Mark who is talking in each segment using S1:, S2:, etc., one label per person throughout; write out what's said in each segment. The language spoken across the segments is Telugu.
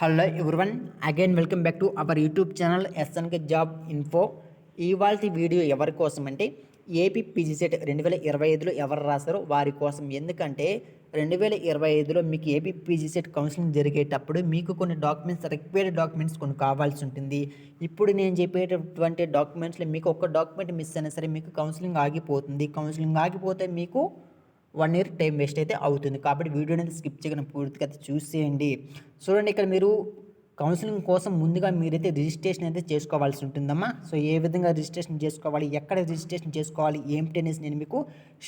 S1: Hello everyone. Again welcome back to our YouTube channel SNK job info ఇవాళ వీడియో ఎవరి కోసం అంటే ఏపీ పీజీసెట్ రెండు వేల ఇరవై ఐదులో ఎవరు రాశారో వారి కోసం. ఎందుకంటే రెండు వేల ఇరవై ఐదులో మీకు ఏపీ పీజీసెట్ కౌన్సిలింగ్ జరిగేటప్పుడు మీకు కొన్ని డాక్యుమెంట్స్ రిక్వైర్డ్ డాక్యుమెంట్స్ కొన్ని కావాల్సి ఉంటుంది. ఇప్పుడు నేను చెప్పేటటువంటి డాక్యుమెంట్స్లో మీకు ఒక డాక్యుమెంట్ మిస్ అయినా సరే మీకు కౌన్సిలింగ్ ఆగిపోతుంది. కౌన్సిలింగ్ ఆగిపోతే మీకు వన్ ఇయర్ టైం వేస్ట్ అయితే అవుతుంది. కాబట్టి వీడియో అనేది స్కిప్ చేయకుండా పూర్తిగా అయితే చూసేయండి. చూడండి ఇక్కడ మీరు కౌన్సిలింగ్ కోసం ముందుగా మీరైతే రిజిస్ట్రేషన్ అయితే చేసుకోవాల్సి ఉంటుందమ్మా. సో ఏ విధంగా రిజిస్ట్రేషన్ చేసుకోవాలి ఎక్కడ రిజిస్ట్రేషన్ చేసుకోవాలి ఏమిటి అనేసి నేను మీకు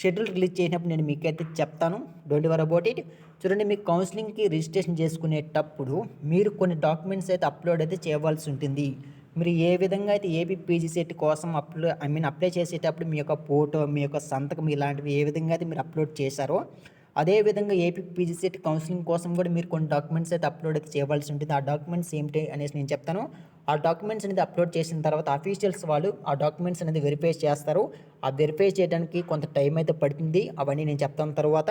S1: షెడ్యూల్ రిలీజ్ చేసినప్పుడు నేను మీకైతే చెప్తాను. డోంట్ వర్ అబౌట్ ఇట్ చూడండి మీకు కౌన్సిలింగ్కి రిజిస్ట్రేషన్ చేసుకునేటప్పుడు మీరు కొన్ని డాక్యుమెంట్స్ అయితే అప్లోడ్ అయితే చేయవలసి ఉంటుంది. మీరు ఏ విధంగా అయితే ఏబిపిజి సెట్ కోసం అప్లో ఐ మీన్ అప్లై చేసేటప్పుడు మీ యొక్క ఫోటో మీ యొక్క సంతకం ఇలాంటివి ఏ విధంగా అయితే మీరు అప్లోడ్ చేశారో అదే విధంగా ఏపీ పీజీ సెట్ కౌన్సిలింగ్ కోసం కూడా మీరు కొన్ని డాక్యుమెంట్స్ అయితే అప్లోడ్ అయితే చేయవలసి ఉంటుంది. ఆ డాక్యుమెంట్స్ ఏమిటి అనేసి నేను చెప్తాను. ఆ డాక్యుమెంట్స్ అనేది అప్లోడ్ చేసిన తర్వాత అఫీషియల్స్ వాళ్ళు ఆ డాక్యుమెంట్స్ అనేది వెరిఫై చేస్తారు. ఆ వెరిఫై చేయడానికి కొంత టైం అయితే పడుతుంది. అవన్నీ నేను చెప్తాను తర్వాత.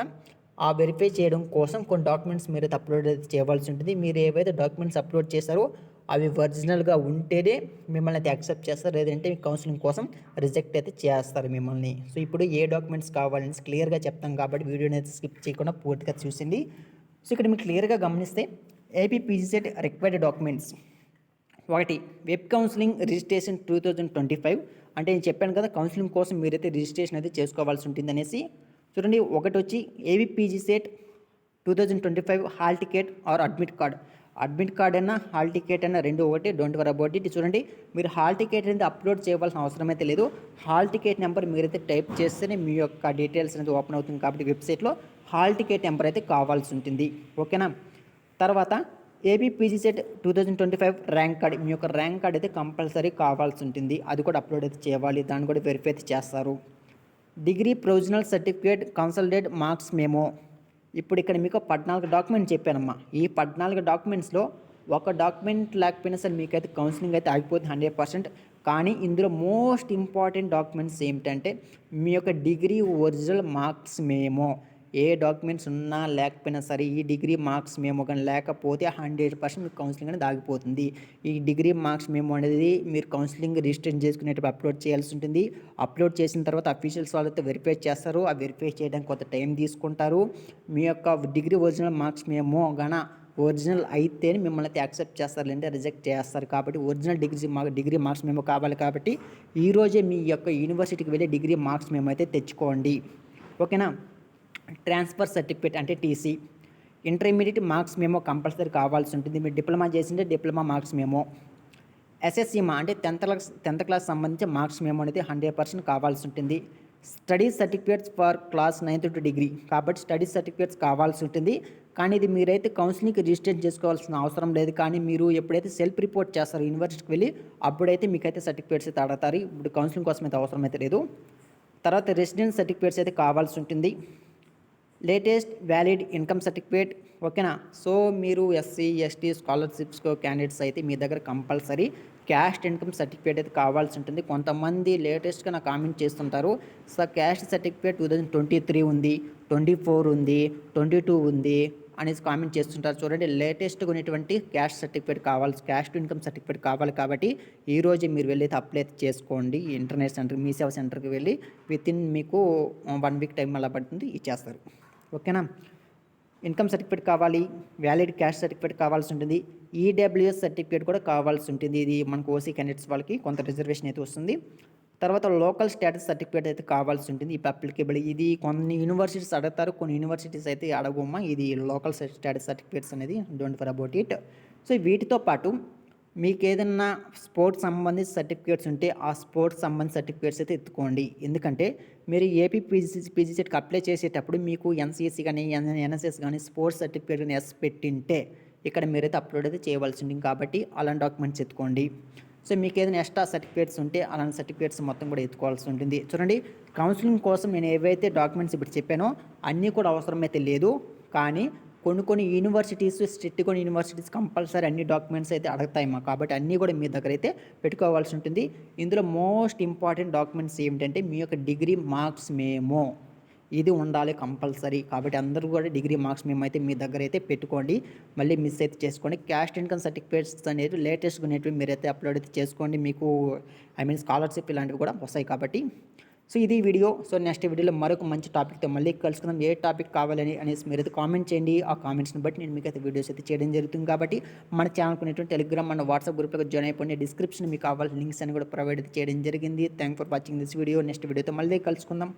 S1: ఆ వెరిఫై చేయడం కోసం కొన్ని డాక్యుమెంట్స్ మీరు అయితే అప్లోడ్ అయితే చేయవలసి ఉంటుంది. మీరు ఏవైతే డాక్యుమెంట్స్ అప్లోడ్ చేశారో అవి ఒరిజినల్గా ఉంటేనే మిమ్మల్ని అయితే యాక్సెప్ట్ చేస్తారు. లేదంటే కౌన్సిలింగ్ కోసం రిజెక్ట్ అయితే చేస్తారు మిమ్మల్ని. సో ఇప్పుడు ఏ డాక్యుమెంట్స్ కావాలని క్లియర్గా చెప్తాం కాబట్టి వీడియోని అయితే స్కిప్ చేయకుండా పూర్తిగా చూసింది. సో ఇక్కడ మీకు క్లియర్గా గమనిస్తే ఏపీపీజీసెట్ రిక్వైర్డ్ డాక్యుమెంట్స్ ఒకటి web counselling registration two thousand twenty five. అంటే నేను చెప్పాను కదా కౌన్సిలింగ్ కోసం మీరైతే రిజిస్ట్రేషన్ అయితే చేసుకోవాల్సి ఉంటుంది అనేసి. చూడండి ఒకటి వచ్చి APPG CET two thousand twenty five hall ticket or admit card. Admit card అయినా హాల్ టికెట్ అయినా రెండు ఒకటి డోంట్ వర్ అబౌట్ ఇట్. చూడండి మీరు హాల్ టికెట్ అనేది అప్లోడ్ చేయవలసిన అవసరం అయితే లేదు. హాల్ టికెట్ నెంబర్ మీరైతే టైప్ చేస్తేనే మీ యొక్క డీటెయిల్స్ అనేది ఓపెన్ అవుతుంది కాబట్టి వెబ్సైట్లో హాల్ టికెట్ నెంబర్ అయితే కావాల్సి ఉంటుంది. ఓకేనా? తర్వాత APPG CET two thousand twenty five rank card. మీ యొక్క ర్యాంక్ కార్డ్ అయితే కంపల్సరీ కావాల్సి ఉంటుంది. అది కూడా అప్లోడ్ అయితే చేయాలి. దాన్ని కూడా వెరిఫై అయితే చేస్తారు. Degree provisional certificate consolidated marks memo. ఇప్పుడు ఇక్కడ మీకు పద్నాలుగు డాక్యుమెంట్ చెప్పానమ్మా. ఈ పద్నాలుగు డాక్యుమెంట్స్లో ఒక డాక్యుమెంట్ లేకపోయినా సరే మీకైతే కౌన్సిలింగ్ అయితే ఆగిపోతుంది హండ్రెడ్ పర్సెంట్. కానీ ఇందులో మోస్ట్ ఇంపార్టెంట్ డాక్యుమెంట్స్ ఏమిటంటే మీ యొక్క డిగ్రీ ఒరిజినల్ మార్క్స్ మేమో. ఏ డాక్యుమెంట్స్ ఉన్నా లేకపోయినా సరే ఈ డిగ్రీ మార్క్స్ మేము కానీ లేకపోతే హండ్రెడ్ పర్సెంట్ మీకు కౌన్సిలింగ్ అనేది ఆగిపోతుంది. ఈ డిగ్రీ మార్క్స్ మేము అనేది మీరు కౌన్సిలింగ్ రిజిస్ట్రేషన్ చేసుకునేటప్పుడు అప్లోడ్ చేయాల్సి ఉంటుంది. అప్లోడ్ చేసిన తర్వాత అఫీషియల్స్ వాళ్ళతో వెరిఫై చేస్తారు. ఆ వెరిఫై చేయడానికి కొంత టైం తీసుకుంటారు. మీ యొక్క డిగ్రీ ఒరిజినల్ మార్క్స్ మేము కానీ ఒరిజినల్ అయితేనే మిమ్మల్ని అయితే యాక్సెప్ట్ చేస్తారు లేదంటే రిజెక్ట్ చేస్తారు. కాబట్టి ఒరిజినల్ డిగ్రీ మా డిగ్రీ మార్క్స్ మేము కావాలి కాబట్టి ఈరోజే మీ యొక్క యూనివర్సిటీకి వెళ్ళి డిగ్రీ మార్క్స్ మేము అయితే తెచ్చుకోండి. ఓకేనా? ట్రాన్స్ఫర్ సర్టిఫికేట్ అంటే TC. Intermediate marks memo compulsory కావాల్సి ఉంటుంది. మీరు డిప్లొమా చేసింటే డిప్లొమా మార్క్స్ మేమో. ఎస్ఎస్సీమా అంటే టెన్త్ క్లాస్ టెన్త్ క్లాస్ సంబంధించి మార్క్స్ మేమో అనేది హండ్రెడ్ పర్సెంట్ కావాల్సి ఉంటుంది. Study certificates for class ninth to degree. కాబట్టి స్టడీ సర్టిఫికేట్స్ కావాల్సి ఉంటుంది. కానీ ఇది మీరైతే కౌన్సిలింగ్కి రిజిస్టర్ చేసుకోవాల్సిన అవసరం లేదు. కానీ మీరు ఎప్పుడైతే సెల్ఫ్ రిపోర్ట్ చేస్తారో యూనివర్సిటీకి వెళ్ళి అప్పుడైతే మీకైతే సర్టిఫికేట్స్ అయితే అడతారు ఇప్పుడు కౌన్సిలింగ్ కోసం అయితే అవసరం అయితే లేదు. తర్వాత రెసిడెన్స్ సర్టిఫికేట్స్ అయితే కావాల్సి ఉంటుంది. Latest valid income certificate. ఓకేనా? సో మీరు ఎస్సీ ఎస్టీ స్కాలర్షిప్స్ క్యాండిడేట్స్ అయితే మీ దగ్గర కంపల్సరీ క్యాస్ట్ ఇన్కమ్ సర్టిఫికేట్ అయితే కావాల్సి ఉంటుంది. కొంతమంది లేటెస్ట్గా నాకు కామెంట్ చేస్తుంటారు. So caste certificate two thousand twenty three ఉంది ట్వంటీ ఫోర్ ఉంది ట్వంటీ టూ ఉంది అనేసి కామెంట్ చేస్తుంటారు. చూడండి లేటెస్ట్గా ఉన్నటువంటి క్యాస్ట్ సర్టిఫికేట్ కావాలి క్యాస్ట్ ఇన్కమ్ సర్టిఫికేట్ కావాలి కాబట్టి ఈ రోజు మీరు వెళ్ళి అప్లై చేసుకోండి. ఇంటర్నెట్ సెంటర్ మీ సేవ సెంటర్కి వెళ్ళి విత్ ఇన్ మీకు వన్ వీక్ టైం అలా పడుతుంది ఇచ్చేస్తారు ఓకేనా? ఇన్కమ్ సర్టిఫికేట్ కావాలి వ్యాలిడ్ క్యాష్ సర్టిఫికేట్ కావాల్సి ఉంటుంది ఈడబ్ల్యూఎస్ సర్టిఫికేట్ కూడా కావాల్సి ఉంటుంది. ఇది మనకు ఓసీ క్యాండిడేట్స్ వాళ్ళకి కొంత రిజర్వేషన్ అయితే వస్తుంది. తర్వాత లోకల్ స్టేటస్ సర్టిఫికేట్ అయితే కావాల్సి ఉంటుంది ఈ అప్లికేబుల్ ఇది కొన్ని యూనివర్సిటీస్ అడుగుతారు కొన్ని యూనివర్సిటీస్ అయితే అడగమ్మా ఇది లోకల్ స్టేటస్ సర్టిఫికేట్స్ అనేది don't for about it so వీటితో పాటు మీకు ఏదన్నా స్పోర్ట్స్ సంబంధిత సర్టిఫికేట్స్ ఉంటే ఆ స్పోర్ట్స్ సంబంధిత సర్టిఫికేట్స్ అయితే ఎత్తుకోండి. ఎందుకంటే మీరు ఏపీ పీజీ పీజీ సెట్కి అప్లై చేసేటప్పుడు మీకు ఎన్సీఎస్సీ కానీ ఎన్ఎస్ఎస్ కానీ స్పోర్ట్స్ సర్టిఫికేట్ కానీ ఎస్ పెట్టింటే ఇక్కడ మీరైతే అప్లోడ్ అయితే చేయవలసి ఉంటుంది కాబట్టి అలాంటి డాక్యుమెంట్స్ ఎత్తుకోండి. సో మీకు ఏదైనా ఎక్స్ట్రా సర్టిఫికేట్స్ ఉంటే అలాంటి సర్టిఫికేట్స్ మొత్తం కూడా ఎత్తుకోవాల్సి ఉంటుంది. చూడండి కౌన్సిలింగ్ కోసం నేను ఏవైతే డాక్యుమెంట్స్ ఇప్పుడు చెప్పానో అన్నీ కూడా అవసరమైతే లేదు. కానీ కొన్ని కొన్ని యూనివర్సిటీస్ స్ట్రిక్ట్ కొన్ని యూనివర్సిటీస్ కంపల్సరీ అన్ని డాక్యుమెంట్స్ అయితే అడుగుతాయి మా కాబట్టి అన్నీ కూడా మీ దగ్గర అయితే పెట్టుకోవాల్సి ఉంటుంది. ఇందులో మోస్ట్ ఇంపార్టెంట్ డాక్యుమెంట్స్ ఏమిటంటే మీ యొక్క డిగ్రీ మార్క్స్ మేము ఇది ఉండాలి కంపల్సరీ కాబట్టి అందరూ కూడా డిగ్రీ మార్క్స్ మేమైతే మీ దగ్గర అయితే పెట్టుకోండి. మళ్ళీ మిస్ అయితే చేసుకోండి. క్యాస్ట్ ఇన్కమ్ సర్టిఫికేట్స్ అనేవి లేటెస్ట్గా అనేటివి మీరైతే అప్లోడ్ అయితే చేసుకోండి. మీకు ఐ మీన్ స్కాలర్షిప్ ఇలాంటివి కూడా వస్తాయి కాబట్టి సో ఇది వీడియో. సో నెక్స్ట్ వీడియోలో మరొక మంచి టాపిక్తో మళ్ళీ కలుసుకుందాం. ఏ టాపిక్ కావాలని అనేసి మీరు అయితే కామెంట్ చేయండి. ఆ కామెంట్స్ని బట్టి నేను మీకు అయితే వీడియోస్ అయితే చేయడం జరుగుతుంది కాబట్టి మన ఛానల్ కొనేటువంటి టెలిగ్రామ్ మన వాట్సాప్ గ్రూప్లో జాయిన్ అయిపోయింది డిస్క్రిప్షన్ మీకు కావాల్సిన లింక్స్ అని కూడా ప్రొవైడ్ చేయడం జరిగింది. Thank for watching this video next వీడియోతో మళ్ళీ కలుసుకుందాం.